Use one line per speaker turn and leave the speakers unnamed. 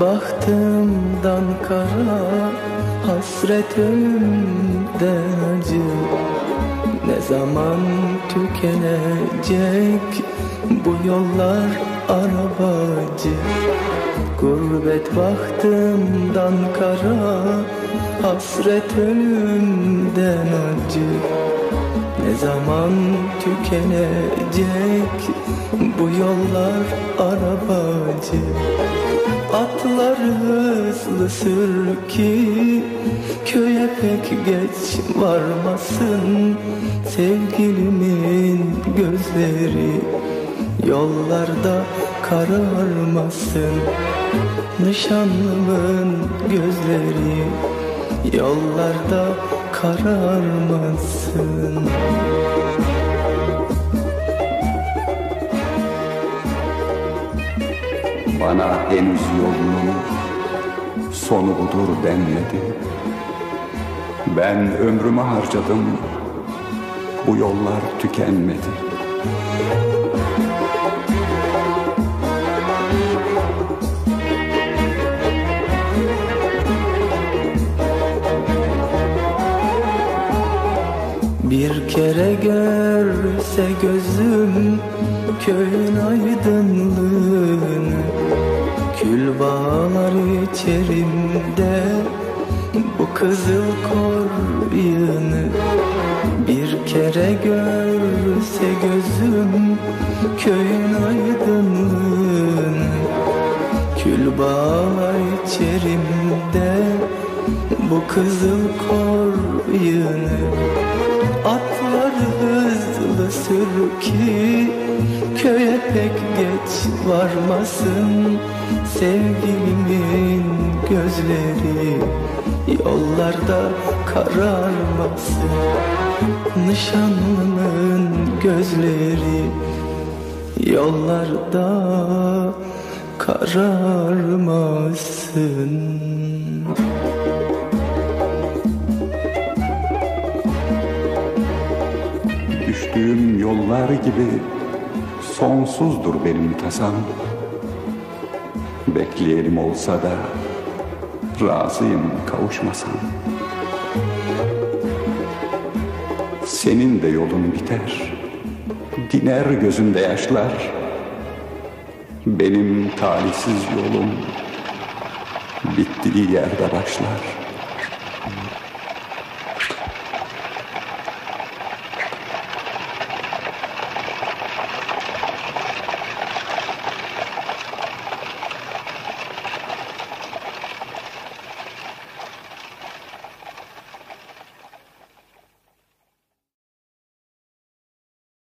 bahtımdan kara Hasret ölümden acı. Ne zaman tükenecek Bu yollar arabacı? Gurbet bahtımdan kara Hasret ölümden acı. Ne zaman tükenecek Bu yollar arabacı Atlar hızlı sür ki Köye pek geç varmasın. Sevgilimin gözleri Yollarda kararmasın. Nişanlımın gözleri Yollarda kararmasın
Bana henüz yolunun sonu budur denmedi. Ben ömrümü harcadım bu yollar tükenmedi
kere görse gözüm köyün aydınlığını Kül bağlar içerimde bu kızıl koryını Bir kere görse gözüm köyün aydınlığını Kül bağlar içerimde bu kızıl Atlar hızlı sür ki Köye pek geç varmasın. Sevgilimin gözleri Yollarda kararmasın. Nişanlımın gözleri Yollarda kararmasın
Düştüğüm yollar gibi sonsuzdur benim tasam. Bekleyelim olsa da razıyım kavuşmasam. Senin de yolun biter Diner gözünde yaşlar. Benim talihsiz yolum Bittiği yerde başlar